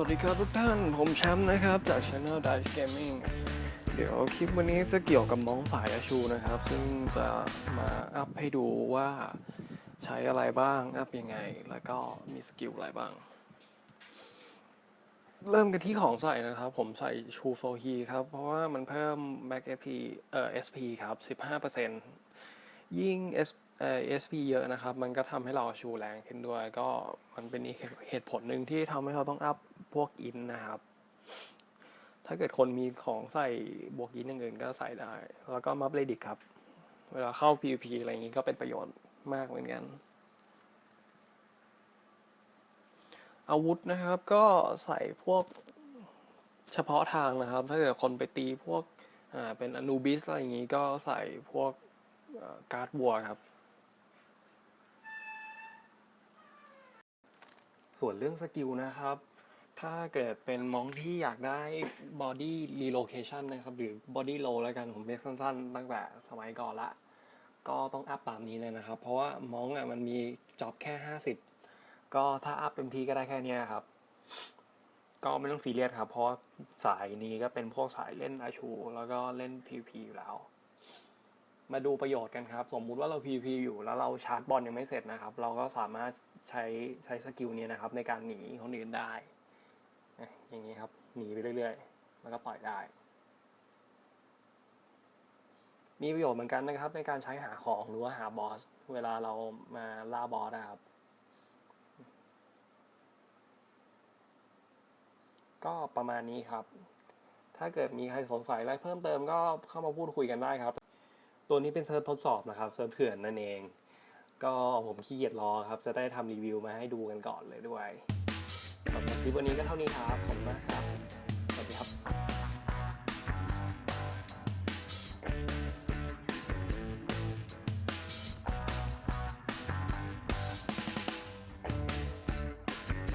วัสดีครับทุกท่าน ผมแชมป์นะครับจาก Channel Dice Gaming เดี๋ยวคลิปวันนี้จะเกี่ยวกับมองสายอาชูนะครับ ซึ่งจะมาอัพให้ดูว่าใช้อะไรบ้าง อัพยังไง แล้วก็มีสกิลอะไรบ้าง เริ่มกันที่ของใส่นะครับ ผมใส่ชูโฟฮีครับ เพราะว่ามันเพิ่ม Max SP เอ่อ SP ครับ 15%ยิ่ง S เอ่อ SP เยอะนะครับ มันก็ทำให้เราชูแรงขึ้นด้วย ก็มันเป็นอีกเหตุผลหนึ่งที่ทำให้เราต้องอัพพวกอินนะครับ ถ้าเกิดคนมีของใส่บวกอินอย่างอื่นก็ใส่ได้ แล้วก็มัฟเลดิกครับ เวลาเข้า PVP อะไรอย่างนี้ก็เป็นประโยชน์มากเหมือนกัน อาวุธนะครับก็ใส่พวกเฉพาะทางนะครับ ถ้าเกิดคนไปตีพวกเป็นอนูบิสอะไรอย่างนี้ก็ใส่พวกการ์ดวัวครับ ส่วนเรื่องสกิลนะครับ ถ้าเกิดเป็นมองที่อยากได้ body relocation นะครับ หรือ body low แล้วกันผมเรียกสั้นๆ ตั้งแต่สมัยก่อนละ ก็ต้องอัพตามนี้เลยนะครับ เพราะว่ามองอะมันมีจ็อบแค่ 50 ก็ถ้าอัพเต็มที่ก็ได้แค่นี้ครับ ก็ไม่ต้องซีเรียสครับ เพราะสายนี้ก็เป็นพวกสายเล่นอาชู แล้วก็เล่น PVP อยู่แล้ว มาดูประโยชน์กันครับ สมมุติว่าเรา PVP อยู่แล้วเราชาร์จบอลยังไม่เสร็จนะครับ เราก็สามารถใช้ใช้สกิลนี้นะครับ ในการหนีคนอื่นได้ อย่างนี้ครับ หนีไปเรื่อยๆ แล้วก็ต่อยได้ มีประโยชน์เหมือนกันนะครับ ในการใช้หาของหรือว่าหาบอส เวลาเรามาล่าบอสนะครับ ก็ประมาณนี้ครับถ้าเกิดมีใครสงสัยอะไรเพิ่มเติมก็เข้ามาพูดคุยกันได้ครับ ตัวนี้เป็นเซิร์ฟทดสอบนะครับเซิร์ฟเถื่อนนั่นเอง ก็ผมขี้เกียจรอครับจะได้ทำรีวิวมาให้ดูกันก่อนเลยด้วยสำหรับคลิปวันนี้ก็เท่านี้ครับ ขอบคุณมากครับ